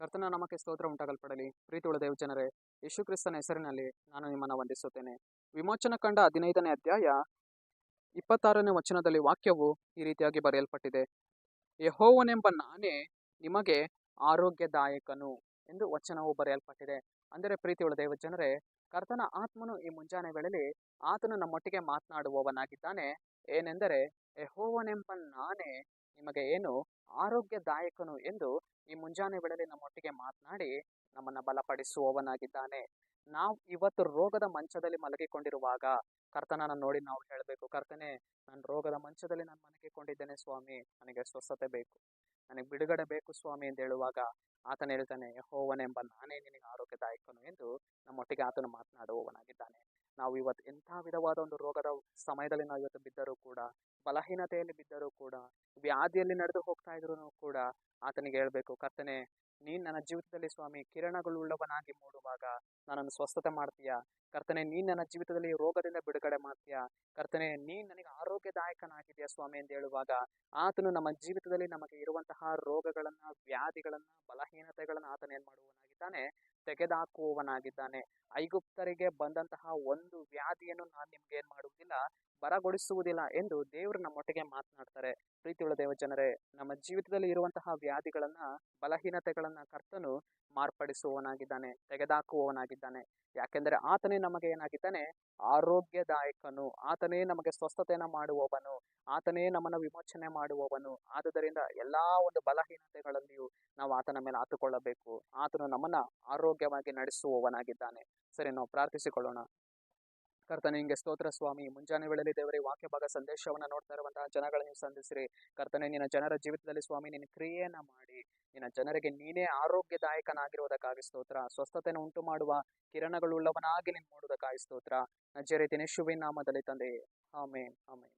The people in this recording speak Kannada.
ಕರ್ತನ ನಮಕ್ಕೆ ಸ್ತೋತ್ರ ಉಂಟಾಗಲ್ಪಡಲಿ. ಪ್ರೀತಿಯುಳ್ಳ ದೇವ ಜನರೇ ಯೇಸು ಕ್ರಿಸ್ತನ ಹೆಸರಿನಲ್ಲಿ ನಾನು ನಿಮ್ಮನ್ನು ವಂದಿಸುತ್ತೇನೆ. ವಿಮೋಚನ ಕಂಡ ಹದಿನೈದನೇ ಅಧ್ಯಾಯ ಇಪ್ಪತ್ತಾರನೇ ವಚನದಲ್ಲಿ ವಾಕ್ಯವು ಈ ರೀತಿಯಾಗಿ ಬರೆಯಲ್ಪಟ್ಟಿದೆ. ಯಹೋವನೆಂಬ ನಾನೇ ನಿಮಗೆ ಆರೋಗ್ಯದಾಯಕನು ಎಂದು ವಚನವು ಬರೆಯಲ್ಪಟ್ಟಿದೆ. ಅಂದರೆ ಪ್ರೀತಿಯುಳ್ಳ ದೇವ ಜನರೇ ಕರ್ತನ ಆತ್ಮನು ಈ ಮುಂಜಾನೆ ವೇಳೆಯಲ್ಲಿ ಆತನು ನಮ್ಮೊಟ್ಟಿಗೆ ಮಾತನಾಡುವವನಾಗಿದ್ದಾನೆ. ಏನೆಂದರೆ, ಯಹೋವನೆಂಬ ನಾನೇ ನಿಮಗೆ ಏನು ಆರೋಗ್ಯದಾಯಕನು ಎಂದು ಈ ಮುಂಜಾನೆ ವೇಳೆಯಲ್ಲಿ ನಮ್ಮೊಟ್ಟಿಗೆ ಮಾತನಾಡಿ ನಮ್ಮನ್ನ ಬಲಪಡಿಸುವವನಾಗಿದ್ದಾನೆ. ನಾವು ಇವತ್ತು ರೋಗದ ಮಂಚದಲ್ಲಿ ಮಲಗಿಕೊಂಡಿರುವಾಗ ಕರ್ತನನ್ನ ನೋಡಿ ನಾವು ಹೇಳಬೇಕು, ಕರ್ತನೆ, ನಾನು ರೋಗದ ಮಂಚದಲ್ಲಿ ನಾನು ಮಲಗಿಕೊಂಡಿದ್ದೇನೆ ಸ್ವಾಮಿ, ನನಗೆ ಸ್ವಸ್ಥತೆ ಬೇಕು, ನನಗೆ ಬಿಡುಗಡೆ ಬೇಕು ಸ್ವಾಮಿ ಎಂದು ಹೇಳುವಾಗ ಆತನ ಹೇಳ್ತಾನೆ ಹೋವನೆಂಬ ನಾನೇ ನಿನಗೆ ಆರೋಗ್ಯದಾಯಕನು ಎಂದು ನಮ್ಮೊಟ್ಟಿಗೆ ಆತನು ಮಾತನಾಡುವವನಾಗಿದ್ದಾನೆ. ನಾವು ಇವತ್ತು ಎಂಥ ವಿಧವಾದ ಒಂದು ರೋಗದ ಸಮಯದಲ್ಲಿ ನಾವು ಇವತ್ತು ಬಿದ್ದರೂ ಕೂಡ ಬಲಹೀನತೆಯಲ್ಲಿ ಬಿದ್ದರೂ ಕೂಡ, ವ್ಯಾಧಿಯಲ್ಲಿ ನಡೆದು ಹೋಗ್ತಾ ಇದ್ರು ಕೂಡ ಆತನಿಗೆ ಹೇಳ್ಬೇಕು, ಕರ್ತನೆ, ನೀನ್ ನನ್ನ ಜೀವಿತದಲ್ಲಿ ಸ್ವಾಮಿ ಕಿರಣಗಳುಳ್ಳವನಾಗಿ ಮೂಡುವಾಗ ನನ್ನನ್ನು ಸ್ವಸ್ಥತೆ ಮಾಡ್ತೀಯ? ಕರ್ತನೆ, ನೀನ್ ನನ್ನ ಜೀವಿತದಲ್ಲಿ ರೋಗದಿಂದ ಬಿಡುಗಡೆ ಮಾಡ್ತೀಯಾ? ಕರ್ತನೆ, ನೀನ್ ನನಗೆ ಆರೋಗ್ಯದಾಯಕನಾಗಿದೆಯಾ ಸ್ವಾಮಿ? ಎಂದು ಹೇಳುವಾಗ, ಆತನು ನಮ್ಮ ಜೀವಿತದಲ್ಲಿ ನಮಗೆ ಇರುವಂತಹ ರೋಗಗಳನ್ನ, ವ್ಯಾಧಿಗಳನ್ನ, ಬಲಹೀನತೆಗಳನ್ನ ಆತನ ಏನ್ ಮಾಡುವವನಾಗಿದ್ದಾನೆ? ತೆಗೆದಾಕುವವನಾಗಿದ್ದಾನೆ. ಐಗುಪ್ತರಿಗೆ ಬಂದಂತಹ ಒಂದು ವ್ಯಾಧಿಯನ್ನು ನಾನು ನಿಮ್ಗೆ ಏನ್ ಮಾಡುವುದಿಲ್ಲ ಬರಗೊಳಿಸುವುದಿಲ್ಲ ಎಂದು ದೇವರು ನಮ್ಮೊಟ್ಟಿಗೆ ಮಾತನಾಡ್ತಾರೆ. ಪ್ರೀತಿಯುಳ್ಳ ದೇವ ಜನರೇ ನಮ್ಮ ಜೀವಿತದಲ್ಲಿ ಇರುವಂತಹ ವ್ಯಾಧಿಗಳನ್ನ, ಬಲಹೀನತೆಗಳನ್ನ ಕರ್ತನು ಮಾರ್ಪಡಿಸುವವನಾಗಿದ್ದಾನೆ, ತೆಗೆದಾಕುವವನಾಗಿದ್ದಾನೆ. ಯಾಕೆಂದರೆ ಆತನೇ ನಮಗೆ ಏನಾಗಿದ್ದಾನೆ? ಆರೋಗ್ಯದಾಯಕನು. ಆತನೇ ನಮಗೆ ಸ್ವಸ್ಥತೆಯನ್ನ ಮಾಡುವವನು. ಆತನೇ ನಮ್ಮನ್ನು ವಿಮೋಚನೆ ಮಾಡುವವನು. ಆದುದರಿಂದ ಎಲ್ಲಾ ಒಂದು ಬಲಹೀನತೆಗಳಲ್ಲಿಯೂ ನಾವು ಆತನ ಮೇಲೆ ಆತುಕೊಳ್ಳಬೇಕು. ಆತನು ನಮ್ಮನ್ನ ಆರೋಗ್ಯವಾಗಿ ನಡೆಸುವವನಾಗಿದ್ದಾನೆ. ಸರಿ, ನಾವು ಪ್ರಾರ್ಥಿಸಿಕೊಳ್ಳೋಣ. ಕರ್ತನೆ, ನಿಂಗೆ ಸ್ತೋತ್ರ ಸ್ವಾಮಿ. ಮುಂಜಾನೆ ವೇಳೆಯಲ್ಲಿ ದೇವರೇ, ವಾಕ್ಯ ಭಾಗ ಸಂದೇಶವನ್ನು ನೋಡ್ತಾ ಇರುವಂತಹ ಜನಗಳನ್ನು ನೀವು ಸಂಧಿಸಿರಿ. ಕರ್ತನೆ, ನಿನ್ನ ಜನರ ಜೀವಿತದಲ್ಲಿ ಸ್ವಾಮಿ, ನಿನ್ನ ಕ್ರಿಯೆಯನ್ನ ಮಾಡಿ. ನಿನ್ನ ಜನರಿಗೆ ನೀನೇ ಆರೋಗ್ಯದಾಯಕನಾಗಿರುವುದಕ್ಕಾಗಿ ಸ್ತೋತ್ರ. ಸ್ವಸ್ಥತೆಯನ್ನು ಉಂಟು ಮಾಡುವ ಕಿರಣಗಳುಳ್ಳವನಾಗಿ ನೀನು ನೋಡುವುದಕ್ಕಾಗಿ ಸ್ತೋತ್ರ. ನಜ್ಜೆ ರೀತಿ ನಾಮದಲ್ಲಿ ತಂದೆ ಆಮೇನ್ ಆಮೇನ್.